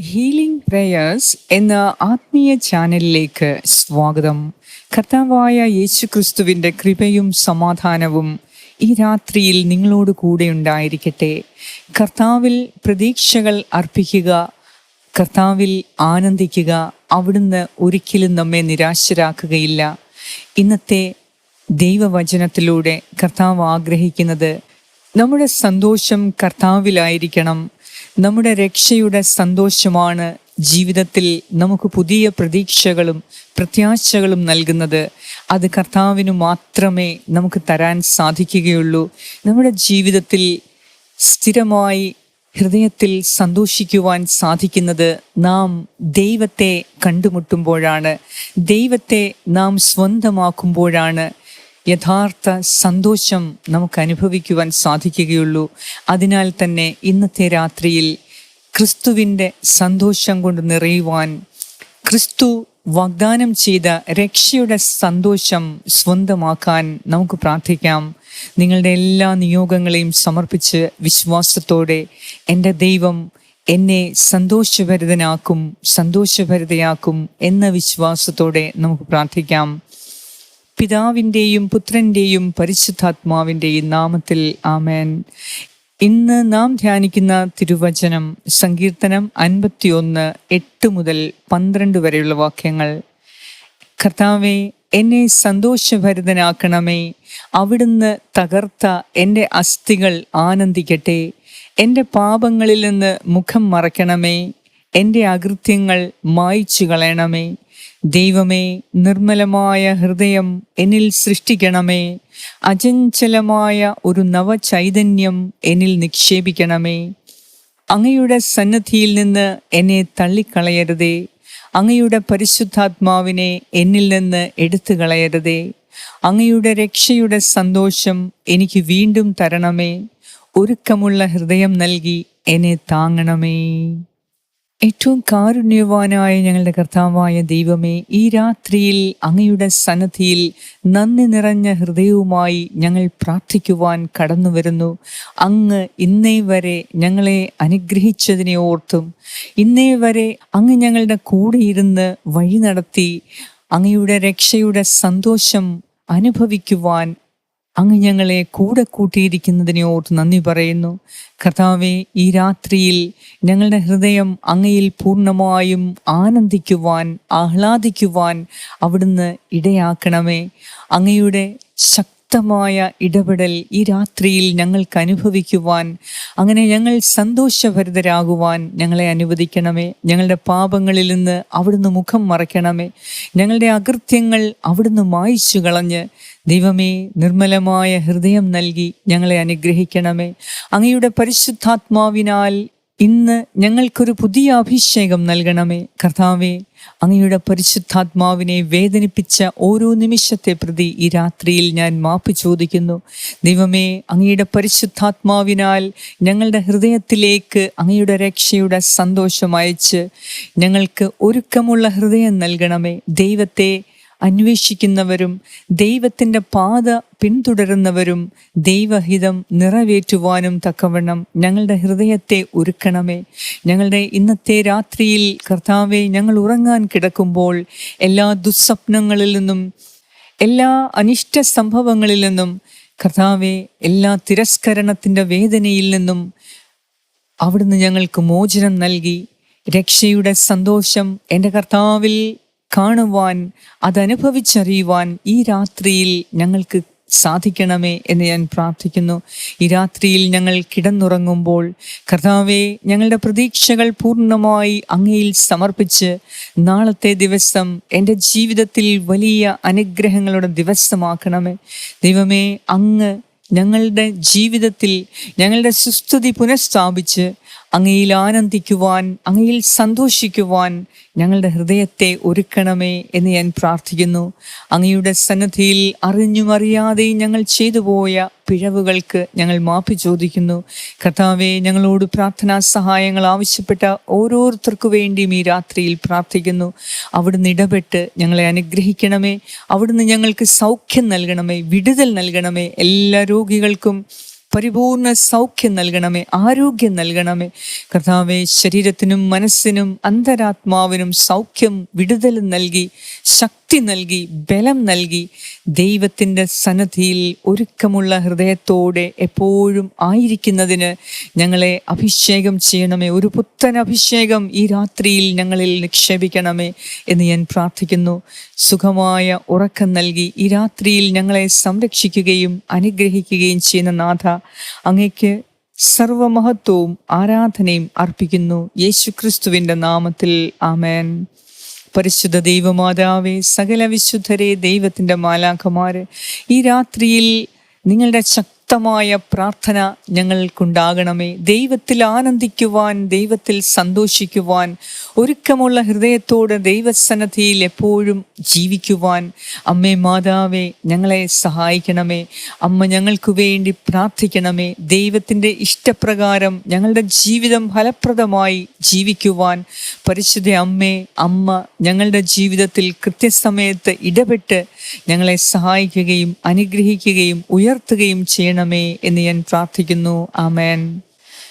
Healing prayers എന്ന ആത്മീയ ചാനലിലേക്ക് സ്വാഗതം. കർത്താവായ യേശു ക്രിസ്തുവിന്റെ കൃപയും സമാധാനവും ഈ രാത്രിയിൽ നിങ്ങളോട് കൂടെ ഉണ്ടായിരിക്കട്ടെ. കർത്താവിൽ പ്രതീക്ഷകൾ അർപ്പിക്കുക കർത്താവിൽ ആനന്ദിക്കുക അവിടുന്ന് ഒരിക്കലും നമ്മെ നിരാശരാക്കുകയില്ല. ഇന്നത്തെ ദൈവവചനത്തിലൂടെ കർത്താവ് ആഗ്രഹിക്കുന്നത് നമ്മുടെ സന്തോഷം കർത്താവിലായിരിക്കണം. നമ്മുടെ രക്ഷയുടെ സന്തോഷമാണ് ജീവിതത്തിൽ നമുക്ക് പുതിയ പ്രതീക്ഷകളും പ്രത്യാശകളും നൽകുന്നത്. അത് കർത്താവിന് മാത്രമേ നമുക്ക് തരാൻ സാധിക്കുകയുള്ളൂ. നമ്മുടെ ജീവിതത്തിൽ സ്ഥിരമായി ഹൃദയത്തിൽ സന്തോഷിക്കുവാൻ സാധിക്കുന്നത് നാം ദൈവത്തെ കണ്ടുമുട്ടുമ്പോഴാണ്. ദൈവത്തെ നാം സ്വന്തമാക്കുമ്പോഴാണ്. യഥാർത്ഥ സന്തോഷം നമുക്ക് അനുഭവിക്കുവാൻ സാധിക്കുകയുള്ളൂ. അതിനാൽ തന്നെ ഇന്നത്തെ രാത്രിയിൽ ക്രിസ്തുവിന്റെ സന്തോഷം കൊണ്ട് നിറയുവാൻ ക്രിസ്തു വാഗ്ദാനം ചെയ്ത രക്ഷയുടെ സന്തോഷം സ്വന്തമാക്കാൻ നമുക്ക് പ്രാർത്ഥിക്കാം. നിങ്ങളുടെ എല്ലാ നിയോഗങ്ങളെയും സമർപ്പിച്ച് വിശ്വാസത്തോടെ എന്റെ ദൈവം എന്നെ സന്തോഷഭരിതനാക്കും സന്തോഷഭരിതയാക്കും എന്ന വിശ്വാസത്തോടെ നമുക്ക് പ്രാർത്ഥിക്കാം. പിതാവിന്റെയും പുത്രന്റെയും പരിശുദ്ധാത്മാവിന്റെയും നാമത്തിൽ ആമേൻ. ഇന്ന് നാം ധ്യാനിക്കുന്ന തിരുവചനം സങ്കീർത്തനം അൻപത്തിയൊന്ന് എട്ട് മുതൽ പന്ത്രണ്ട് വരെയുള്ള വാക്യങ്ങൾ. കർത്താവെ എന്നെ സന്തോഷഭരിതനാക്കണമേ. അവിടുന്ന് തകർത്ത എന്റെ അസ്ഥികൾ ആനന്ദിക്കട്ടെ. എന്റെ പാപങ്ങളിൽ നിന്ന് മുഖം മറയ്ക്കണമേ. എന്റെ അകൃത്യങ്ങൾ മായ്ച്ചു കളയണമേ ദൈവമേ നിർമ്മലമായ ഹൃദയം എന്നിൽ സൃഷ്ടിക്കണമേ. അചഞ്ചലമായ ഒരു നവചൈതന്യം എന്നിൽ നിക്ഷേപിക്കണമേ. അങ്ങയുടെ സന്നദ്ധിയിൽ നിന്ന് എന്നെ തള്ളിക്കളയരുതേ. അങ്ങയുടെ പരിശുദ്ധാത്മാവിനെ എന്നിൽ നിന്ന് എടുത്തു കളയരുതേ അങ്ങയുടെ രക്ഷയുടെ സന്തോഷം എനിക്ക് വീണ്ടും തരണമേ. ഒരുക്കമുള്ള ഹൃദയം നൽകി എന്നെ താങ്ങണമേ. ഏറ്റവും കാരുണ്യവാനായ ഞങ്ങളുടെ കർത്താവായ ദൈവമേ ഈ രാത്രിയിൽ അങ്ങയുടെ സന്നദ്ധിയിൽ നന്ദി നിറഞ്ഞ ഹൃദയവുമായി ഞങ്ങൾ പ്രാർത്ഥിക്കുവാൻ കടന്നു വരുന്നു അങ്ങ് ഇന്നേ വരെ ഞങ്ങളെ അനുഗ്രഹിച്ചതിനെ ഓർത്തും ഇന്നേ വരെ അങ്ങ് ഞങ്ങളുടെ കൂടെ ഇരുന്ന് വഴി നടത്തി അങ്ങയുടെ രക്ഷയുടെ സന്തോഷം അനുഭവിക്കുവാൻ അങ്ങ് ഞങ്ങളെ കൂടെ കൂട്ടിയിരിക്കുന്നതിനെ ഓർത്ത് നന്ദി പറയുന്നു. കർത്താവെ ഈ രാത്രിയിൽ ഞങ്ങളുടെ ഹൃദയം അങ്ങയിൽ പൂർണമായും ആനന്ദിക്കുവാൻ ആഹ്ലാദിക്കുവാൻ അവിടുന്ന് ഇടയാക്കണമേ. അങ്ങയുടെ ശക്തമായ ഇടപെടൽ ഈ രാത്രിയിൽ ഞങ്ങൾക്ക് അനുഭവിക്കുവാൻ അങ്ങനെ ഞങ്ങൾ സന്തോഷഭരിതരാകുവാൻ ഞങ്ങളെ അനുവദിക്കണമേ. ഞങ്ങളുടെ പാപങ്ങളിൽ നിന്ന് അവിടുന്ന് മുഖം മറയ്ക്കണമേ. ഞങ്ങളുടെ അകൃത്യങ്ങൾ അവിടുന്ന് മായ്ച്ചു കളഞ്ഞ് ദൈവമേ നിർമ്മലമായ ഹൃദയം നൽകി ഞങ്ങളെ അനുഗ്രഹിക്കണമേ. അങ്ങയുടെ പരിശുദ്ധാത്മാവിനാൽ ഇന്ന് ഞങ്ങൾക്കൊരു പുതിയ അഭിഷേകം നൽകണമേ. കർത്താവേ അങ്ങയുടെ പരിശുദ്ധാത്മാവിനെ വേദനിപ്പിച്ച ഓരോ നിമിഷത്തെ പ്രതി ഈ രാത്രിയിൽ ഞാൻ മാപ്പ് ചോദിക്കുന്നു. ദൈവമേ അങ്ങയുടെ പരിശുദ്ധാത്മാവിനാൽ ഞങ്ങളുടെ ഹൃദയത്തിലേക്ക് അങ്ങയുടെ രക്ഷയുടെ സന്തോഷം അയച്ച് ഞങ്ങൾക്ക് ഒരുക്കമുള്ള ഹൃദയം നൽകണമേ. ദൈവത്തെ അന്വേഷിക്കുന്നവരും ദൈവത്തിന്റെ പാത പിന്തുടരുന്നവരും ദൈവഹിതം നിറവേറ്റുവാനും തക്കവണ്ണം ഞങ്ങളുടെ ഹൃദയത്തെ ഒരുക്കണമേ. ഞങ്ങളുടെ ഇന്നത്തെ രാത്രിയിൽ കർത്താവെ ഞങ്ങൾ ഉറങ്ങാൻ കിടക്കുമ്പോൾ എല്ലാ ദുസ്വപ്നങ്ങളിൽ നിന്നും എല്ലാ അനിഷ്ട സംഭവങ്ങളിൽ നിന്നും കർത്താവെ എല്ലാ തിരസ്കരണത്തിന്റെ വേദനയിൽ നിന്നും അവിടുന്ന് ഞങ്ങൾക്ക് മോചനം നൽകി. രക്ഷയുടെ സന്തോഷം എന്റെ കർത്താവിൽ കാണുവാൻ അതനുഭവിച്ചറിയുവാൻ ഈ രാത്രിയിൽ ഞങ്ങൾക്ക് സാധിക്കണമേ എന്ന് ഞാൻ പ്രാർത്ഥിക്കുന്നു. ഈ രാത്രിയിൽ ഞങ്ങൾ കിടന്നുറങ്ങുമ്പോൾ കർത്താവെ ഞങ്ങളുടെ പ്രതീക്ഷകൾ പൂർണമായി അങ്ങയിൽ സമർപ്പിച്ച് നാളത്തെ ദിവസം എന്റെ ജീവിതത്തിൽ വലിയ അനുഗ്രഹങ്ങളുടെ ദിവസമാക്കണമേ. ദൈവമേ അങ്ങ് ഞങ്ങളുടെ ജീവിതത്തിൽ ഞങ്ങളുടെ സുസ്ഥിതി പുനഃസ്ഥാപിച്ച് അങ്ങയിൽ ആനന്ദിക്കുവാൻ അങ്ങയിൽ സന്തോഷിക്കുവാൻ ഞങ്ങളുടെ ഹൃദയത്തെ ഒരുക്കണമേ എന്ന് ഞാൻ പ്രാർത്ഥിക്കുന്നു. അങ്ങയുടെ സന്നദ്ധിയിൽ അറിഞ്ഞും അറിയാതെയും ഞങ്ങൾ ചെയ്തു പോയ പിഴവുകൾക്ക് ഞങ്ങൾ മാപ്പ് ചോദിക്കുന്നു. കർത്താവെ ഞങ്ങളോട് പ്രാർത്ഥനാ സഹായങ്ങൾ ആവശ്യപ്പെട്ട ഓരോരുത്തർക്കു വേണ്ടിയും ഈ രാത്രിയിൽ പ്രാർത്ഥിക്കുന്നു. അവിടുന്ന് ഇടപെട്ട് ഞങ്ങളെ അനുഗ്രഹിക്കണമേ. അവിടുന്ന് ഞങ്ങൾക്ക് സൗഖ്യം നൽകണമേ. വിടുതൽ നൽകണമേ. എല്ലാ രോഗികൾക്കും പരിപൂർണ സൗഖ്യം നൽകണമേ. ആരോഗ്യം നൽകണമേ. കർത്താവെ ശരീരത്തിനും മനസ്സിനും അന്തരാത്മാവിനും സൗഖ്യം വിടുതൽ നൽകി ശക്തി നൽകി ബലം നൽകി ദൈവത്തിന്റെ സന്നദ്ധിയിൽ ഒരുക്കമുള്ള ഹൃദയത്തോടെ എപ്പോഴും ആയിരിക്കുന്നതിന് ഞങ്ങളെ അഭിഷേകം ചെയ്യണമേ. ഒരു പുത്തൻ അഭിഷേകം ഈ രാത്രിയിൽ ഞങ്ങളിൽ നിക്ഷേപിക്കണമേ എന്ന് ഞാൻ പ്രാർത്ഥിക്കുന്നു. സുഖമായ ഉറക്കം നൽകി ഈ രാത്രിയിൽ ഞങ്ങളെ സംരക്ഷിക്കുകയും അനുഗ്രഹിക്കുകയും ചെയ്യുന്ന നാഥ അങ്ങയ്ക്ക് സർവമഹത്വവും ആരാധനയും അർപ്പിക്കുന്നു. യേശുക്രിസ്തുവിന്റെ നാമത്തിൽ ആമേൻ. പരിശുദ്ധ ദൈവമാതാവേ സകല വിശുദ്ധരെ ദൈവത്തിന്റെ മാലാഖമാര് ഈ രാത്രിയിൽ നിങ്ങളുടെ ശക്തമായ പ്രാർത്ഥന ഞങ്ങൾക്കുണ്ടാകണമേ. ദൈവത്തിൽ ആനന്ദിക്കുവാൻ ദൈവത്തിൽ സന്തോഷിക്കുവാൻ ഒരുക്കമുള്ള ഹൃദയത്തോട് ദൈവസന്നദ്ധിയിൽ എപ്പോഴും ജീവിക്കുവാൻ അമ്മേ മാതാവേ ഞങ്ങളെ സഹായിക്കണമേ. അമ്മ ഞങ്ങൾക്ക് വേണ്ടി പ്രാർത്ഥിക്കണമേ. ദൈവത്തിന്റെ ഇഷ്ടപ്രകാരം ഞങ്ങളുടെ ജീവിതം ഫലപ്രദമായി ജീവിക്കുവാൻ. പരിശുദ്ധ അമ്മേ അമ്മ ഞങ്ങളുടെ ജീവിതത്തിൽ കൃത്യസമയത്ത് ഇടപെട്ട് ഞങ്ങളെ സഹായിക്കുകയും അനുഗ്രഹിക്കുകയും ഉയർത്തുകയും ചെയ്യണമേ എന്ന് ഞാൻ പ്രാർത്ഥിക്കുന്നു. ആമേൻ.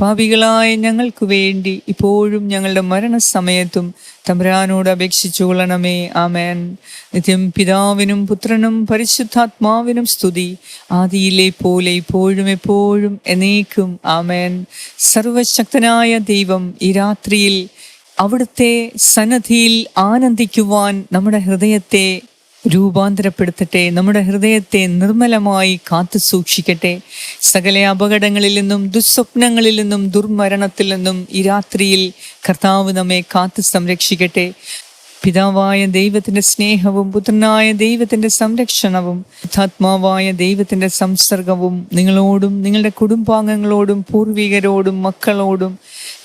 പാപികളായ ഞങ്ങൾക്ക് വേണ്ടി ഇപ്പോഴും ഞങ്ങളുടെ മരണസമയത്തും തമ്പുരാനോട് അപേക്ഷിച്ചു കൊള്ളണമേ. ആമേൻ. നിത്യം പിതാവിനും പുത്രനും പരിശുദ്ധാത്മാവിനും സ്തുതി. ആദിയിലെ പോലെ ഇപ്പോഴും എപ്പോഴും എന്നേക്കും. ആമേൻ. സർവശക്തനായ ദൈവം ഈ രാത്രിയിൽ അവിടുത്തെ സന്നദ്ധിയിൽ ആനന്ദിക്കുവാൻ നമ്മുടെ ഹൃദയത്തെ രൂപാന്തരപ്പെടുത്തട്ടെ നമ്മുടെ ഹൃദയത്തെ നിർമ്മലമായി കാത്തു സൂക്ഷിക്കട്ടെ. സകല അപകടങ്ങളിൽ നിന്നും ദുസ്വപ്നങ്ങളിൽ നിന്നും ദുർമരണത്തിൽ നിന്നും ഈ രാത്രിയിൽ കർത്താവ് നമ്മെ കാത്തു സംരക്ഷിക്കട്ടെ. പിതാവായ ദൈവത്തിന്റെ സ്നേഹവും പുത്രനായ ദൈവത്തിന്റെ സംരക്ഷണവും ആത്മാവായ ദൈവത്തിന്റെ സംസർഗവും നിങ്ങളോടും നിങ്ങളുടെ കുടുംബാംഗങ്ങളോടും പൂർവികരോടും മക്കളോടും